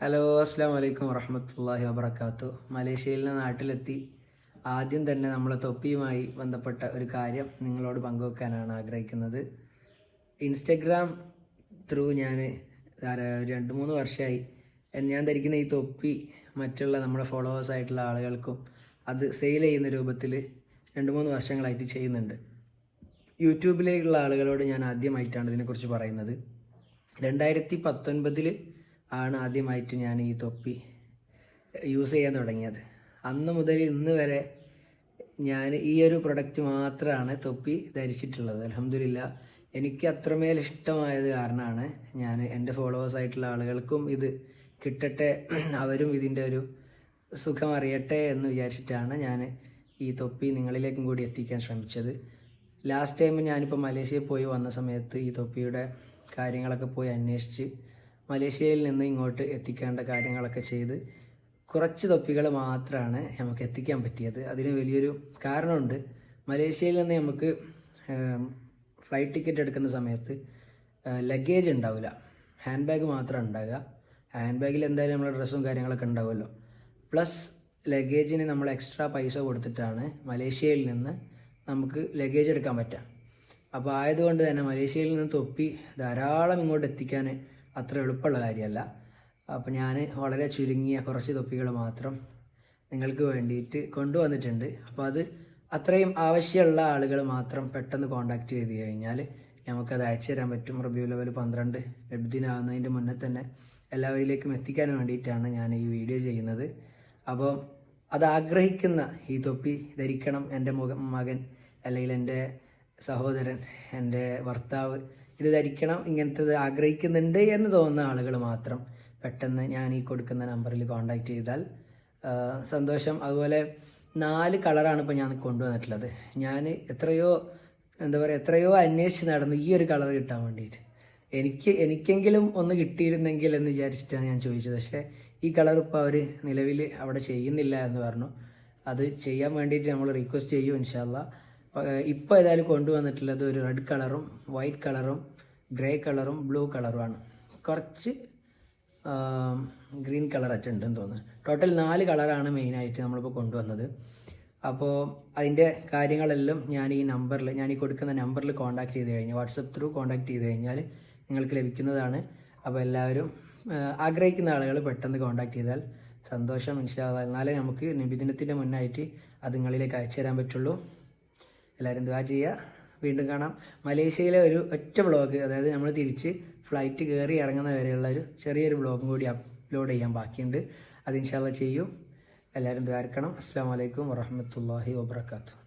Hello അസ്സാം വലൈക്കും വറഹമത്തല്ലാഹി വബർക്കാത്തു മലേഷ്യയിൽ നിന്ന് നാട്ടിലെത്തി ആദ്യം തന്നെ നമ്മളെ തൊപ്പിയുമായി ബന്ധപ്പെട്ട ഒരു കാര്യം നിങ്ങളോട് പങ്കുവെക്കാനാണ് ആഗ്രഹിക്കുന്നത്. ഇൻസ്റ്റഗ്രാം ത്രൂ ഞാൻ രണ്ട് മൂന്ന് വർഷമായി ഞാൻ ധരിക്കുന്ന ഈ തൊപ്പി മറ്റുള്ള നമ്മുടെ ഫോളോവേഴ്സ് ആയിട്ടുള്ള ആളുകൾക്കും അത് സെയിൽ ചെയ്യുന്ന രൂപത്തിൽ രണ്ട് മൂന്ന് വർഷങ്ങളായിട്ട് ചെയ്യുന്നുണ്ട്. യൂട്യൂബിലേക്കുള്ള ആളുകളോട് ഞാൻ ആദ്യമായിട്ടാണ് ഇതിനെക്കുറിച്ച് പറയുന്നത്. രണ്ടായിരത്തി പത്തൊൻപതിൽ ആണ് ആദ്യമായിട്ട് ഞാൻ ഈ തൊപ്പി യൂസ് ചെയ്യാൻ തുടങ്ങിയത്. അന്ന് മുതൽ ഇന്ന് വരെ ഞാൻ ഈ ഒരു പ്രൊഡക്റ്റ് മാത്രമാണ് തൊപ്പി ധരിച്ചിട്ടുള്ളത്. അലഹമില്ല എനിക്ക് അത്രമേൽ ഇഷ്ടമായത് കാരണമാണ് ഞാൻ എന്റെ ഫോളോവേഴ്സ് ആയിട്ടുള്ള ആളുകൾക്കും ഇത് കിട്ടട്ടെ അവരും ഇതിന്റെ ഒരു സുഖം അറിയട്ടെ എന്ന് വിചാരിച്ചിട്ടാണ് ഞാൻ ഈ തൊപ്പി നിങ്ങളിലേക്കും കൂടി എത്തിക്കാൻ ശ്രമിച്ചത്. ലാസ്റ്റ് ടൈം ഞാനിപ്പോൾ മലേഷ്യയിൽ പോയി വന്ന സമയത്ത് ഈ തൊപ്പിയുടെ കാര്യങ്ങളൊക്കെ പോയി അന്വേഷിച്ച് മലേഷ്യയിൽ നിന്ന് ഇങ്ങോട്ട് എത്തിക്കേണ്ട കാര്യങ്ങളൊക്കെ ചെയ്ത് കുറച്ച് തൊപ്പികൾ മാത്രമാണ് നമുക്ക് എത്തിക്കാൻ പറ്റിയത്. അതിന് വലിയൊരു കാരണമുണ്ട്. മലേഷ്യയിൽ നിന്ന് നമുക്ക് ഫ്ലൈറ്റ് ടിക്കറ്റ് എടുക്കുന്ന സമയത്ത് ലഗേജ് ഉണ്ടാവില്ല. ഹാൻഡ് ബാഗ് മാത്രം ഉണ്ടാകുക ഹാൻഡ് ബാഗിൽ എന്തായാലും നമ്മുടെ ഡ്രസ്സും കാര്യങ്ങളൊക്കെ ഉണ്ടാവുമല്ലോ. പ്ലസ് ലഗേജിന് നമ്മൾ എക്സ്ട്രാ പൈസ കൊടുത്തിട്ടാണ് മലേഷ്യയിൽ നിന്ന് നമുക്ക് ലഗേജ് എടുക്കാൻ പറ്റുക. അപ്പോൾ ആയതുകൊണ്ട് തന്നെ മലേഷ്യയിൽ നിന്ന് തൊപ്പി ധാരാളം ഇങ്ങോട്ട് എത്തിക്കാൻ അത്ര എളുപ്പമുള്ള കാര്യമല്ല. അപ്പോൾ ഞാൻ വളരെ ചുരുങ്ങിയ കുറച്ച് തൊപ്പികൾ മാത്രം നിങ്ങൾക്ക് വേണ്ടിയിട്ട് കൊണ്ടുവന്നിട്ടുണ്ട്. അപ്പോൾ അത് അത്രയും ആവശ്യമുള്ള ആളുകൾ മാത്രം പെട്ടെന്ന് കോണ്ടാക്ട് ചെയ്ത് കഴിഞ്ഞാൽ നമുക്കത് അയച്ചു തരാൻ പറ്റും. റിവ്യൂ ലെവൽ പന്ത്രണ്ട് ലഭ്യനാകുന്നതിന്റെ മുന്നേ തന്നെ എല്ലാവരിലേക്കും എത്തിക്കാൻ വേണ്ടിയിട്ടാണ് ഞാൻ ഈ വീഡിയോ ചെയ്യുന്നത്. അപ്പോൾ അത് ആഗ്രഹിക്കുന്ന ഈ തൊപ്പി ധരിക്കണം എന്റെ മുഖ മകൻ അല്ലെങ്കിൽ എന്റെ സഹോദരൻ എന്റെ ഭർത്താവ് ഇത് ധരിക്കണം ഇങ്ങനത്തത് ആഗ്രഹിക്കുന്നുണ്ട് എന്ന് തോന്നുന്ന ആളുകൾ മാത്രം പെട്ടെന്ന് ഞാൻ ഈ കൊടുക്കുന്ന നമ്പറിൽ കോൺടാക്റ്റ് ചെയ്താൽ സന്തോഷം. അതുപോലെ നാല് കളറാണ് ഇപ്പോൾ ഞാൻ കൊണ്ടുവന്നിട്ടുള്ളത്. ഞാൻ എത്രയോ എന്താ പറയുക എത്രയോ അന്വേഷിച്ച് നടന്നു ഈ ഒരു കളർ കിട്ടാൻ വേണ്ടിയിട്ട്. എനിക്ക് എനിക്കെങ്കിലും ഒന്ന് കിട്ടിയിരുന്നെങ്കിൽ എന്ന് വിചാരിച്ചിട്ടാണ് ഞാൻ ചോദിച്ചത്. പക്ഷേ ഈ കളർ ഇപ്പോൾ അവർ നിലവിൽ അവിടെ ചെയ്യുന്നില്ല എന്ന് പറഞ്ഞു. അത് ചെയ്യാൻ വേണ്ടിയിട്ട് നമ്മൾ റിക്വസ്റ്റ് ചെയ്യും ഇൻഷാല്ല ഇപ്പോൾ ഏതായാലും കൊണ്ടുവന്നിട്ടുള്ളത് ഒരു റെഡ് കളറും വൈറ്റ് കളറും ഗ്രേ കളറും ബ്ലൂ കളറുമാണ് കുറച്ച് ഗ്രീൻ കളർ ഉണ്ടെന്ന് തോന്നുന്നു. ടോട്ടൽ നാല് കളറാണ് മെയിനായിട്ട് നമ്മളിപ്പോൾ കൊണ്ടുവന്നത്. അപ്പോൾ അതിന്റെ കാര്യങ്ങളെല്ലാം ഞാൻ ഈ നമ്പറിൽ ഞാൻ ഈ കൊടുക്കുന്ന നമ്പറിൽ കോൺടാക്ട് ചെയ്ത് കഴിഞ്ഞാൽ വാട്സപ്പ് ത്രൂ കോൺടാക്ട് ചെയ്ത് കഴിഞ്ഞാൽ നിങ്ങൾക്ക് ലഭിക്കുന്നതാണ്. അപ്പോൾ എല്ലാവരും ആഗ്രഹിക്കുന്ന ആളുകൾ പെട്ടെന്ന് കോൺടാക്ട് ചെയ്താൽ സന്തോഷം ഇൻഷാല്ല എന്നാലേ നമുക്ക് നിബിദിനത്തിന്റെ മുന്നായിട്ട് അത് നിങ്ങളിലേക്ക് അയച്ചു തരാൻ പറ്റുള്ളൂ. എല്ലാവരും ദ്വാ ചെയ്യുക. വീണ്ടും കാണാം. മലേഷ്യയിലെ ഒരു ഒറ്റ ബ്ലോഗ് അതായത് നമ്മൾ തിരിച്ച് ഫ്ലൈറ്റ് കയറി ഇറങ്ങുന്ന വരെയുള്ള ഒരു ചെറിയൊരു ബ്ലോഗും കൂടി അപ്ലോഡ് ചെയ്യാൻ ബാക്കിയുണ്ട്. അത് ഇൻഷാല്ല ചെയ്യും. എല്ലാവരും ദ്വാരക്കണം അസ്സാം വലൈക്കും വറഹമത്തല്ലാഹി വാബർക്കാത്തു